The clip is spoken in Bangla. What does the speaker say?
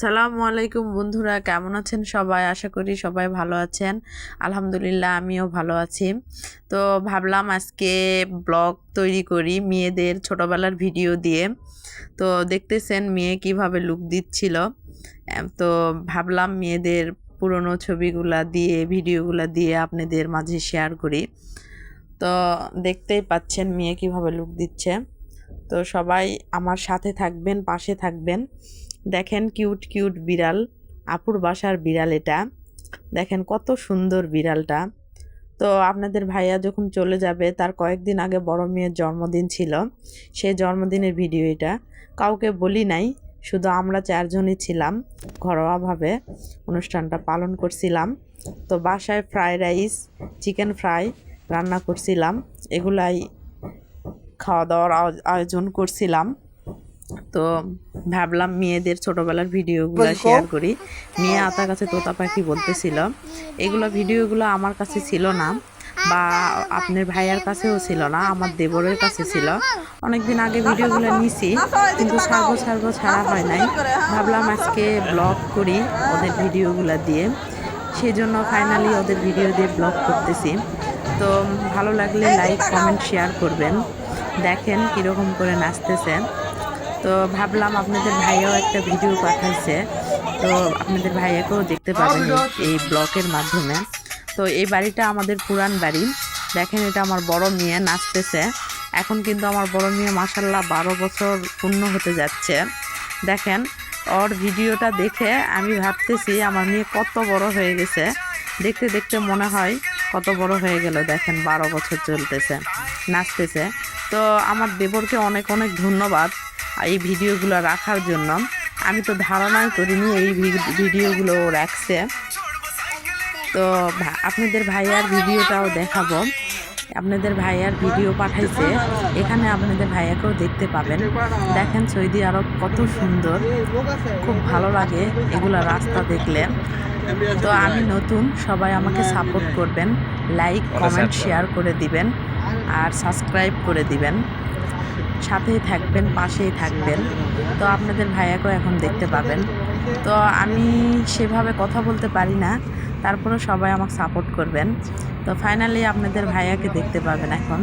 সালামু আলাইকুম বন্ধুরা, কেমন আছেন সবাই? আশা করি সবাই ভালো আছেন। আলহামদুলিল্লাহ, আমিও ভালো আছি। তো ভাবলাম আজকে ব্লগ তৈরি করি মেয়েদের ছোটোবেলার ভিডিও দিয়ে। তো দেখতেছেন মেয়ে কীভাবে লুক দিচ্ছিল। তো ভাবলাম মেয়েদের পুরনো ছবিগুলা দিয়ে, ভিডিওগুলা দিয়ে আপনাদের মাঝে শেয়ার করি। তো দেখতেই পাচ্ছেন মেয়ে কীভাবে লুক দিচ্ছে। তো সবাই আমার সাথে থাকবেন, পাশে থাকবেন। দেখেন কিউট কিউট বিড়াল, আপুর বাসার বিড়াল এটা। দেখেন কত সুন্দর বিড়ালটা। তো আপনাদের ভাইয়া যখন চলে যাবে, তার কয়েকদিন আগে বড় মেয়ের জন্মদিন ছিল সেই জন্মদিনের ভিডিও এটা। কাউকে বলি নাই, শুধু আমরা চারজনই ছিলাম, ঘরোয়াভাবে অনুষ্ঠানটা পালন করছিলাম। তো বাসায় ফ্রাই রাইস, চিকেন ফ্রাই রান্না করছিলাম, এগুলাই খাওয়া দাওয়ার আয়োজন করছিলাম। তো ভাবলাম মেয়েদের ছোটবেলার ভিডিওগুলো শেয়ার করি। মেয়ে আতার কাছে তোতা পাখি বলতেছিল। এগুলো ভিডিওগুলো আমার কাছে ছিল না বা আপনার ভাইয়ার কাছেও ছিল না আমার দেবরের কাছে ছিল। অনেকদিন আগে ভিডিওগুলো নিছি কিন্তু ছাড়বো ছাড়বো ছাড়া হয় নাই। ভাবলাম আজকে ব্লগ করি ওদের ভিডিওগুলো দিয়ে। সেই জন্য ফাইনালি ওদের ভিডিও দিয়ে ব্লগ করতেছি। তো ভালো লাগলে লাইক কমেন্ট শেয়ার করবেন। দেখেন কীরকম করে নাচতেছে। তো ভাবলাম আপনাদের ভাইয়াও একটা ভিডিও পাঠাইছে। তো আপনাদের ভাইয়াকেও দেখতে পাবেন এই- ব্লকের মাধ্যমে। তো এই বাড়িটা আমাদের পুরান বাড়ি। দেখেন এটা আমার বড় মেয়ে, নাচতেছে। এখন কিন্তু আমার বড় মেয়ে মাসাল্লাহ বারো বছর পূর্ণ হতে যাচ্ছে। দেখেন, ওর ভিডিওটা দেখে আমি ভাবতেছি আমার মেয়ে কত বড় হয়ে গেছে। দেখতে দেখতে মনে হয় কত বড় হয়ে গেল। দেখেন, বারো বছর চলতেছে, নাচতেছে। তো আমার দেবরকে অনেক অনেক ধন্যবাদ। এই ভিডিওগুলো রাখার জন্য। আমি তো ধারণাই করিনি এই ভিডিওগুলো রাখছে। তো আপনাদের ভাইয়ার ভিডিওটাও দেখাবো। আপনাদের ভাইয়ার ভিডিও পাঠাইছে। এখানে আপনাদের ভাইয়াকেও দেখতে পাবেন। দেখেন সৌদি আরব কত সুন্দর। খুব ভালো লাগে এগুলা রাস্তা দেখলে। তো আমি নতুন সবাই আমাকে সাপোর্ট করবেন। লাইক কমেন্ট শেয়ার করে দিবেন। আর সাবস্ক্রাইব করে দিবেন। সাথেই থাকবেন, পাশেই থাকবেন। তো আপনাদের ভাইয়াকেও এখন দেখতে পাবেন। তো আমি সেভাবে কথা বলতে পারি না তারপরে সবাই আমাকে সাপোর্ট করবেন। তো ফাইনালি আপনাদের ভাইয়াকে দেখতে পাবেন এখন।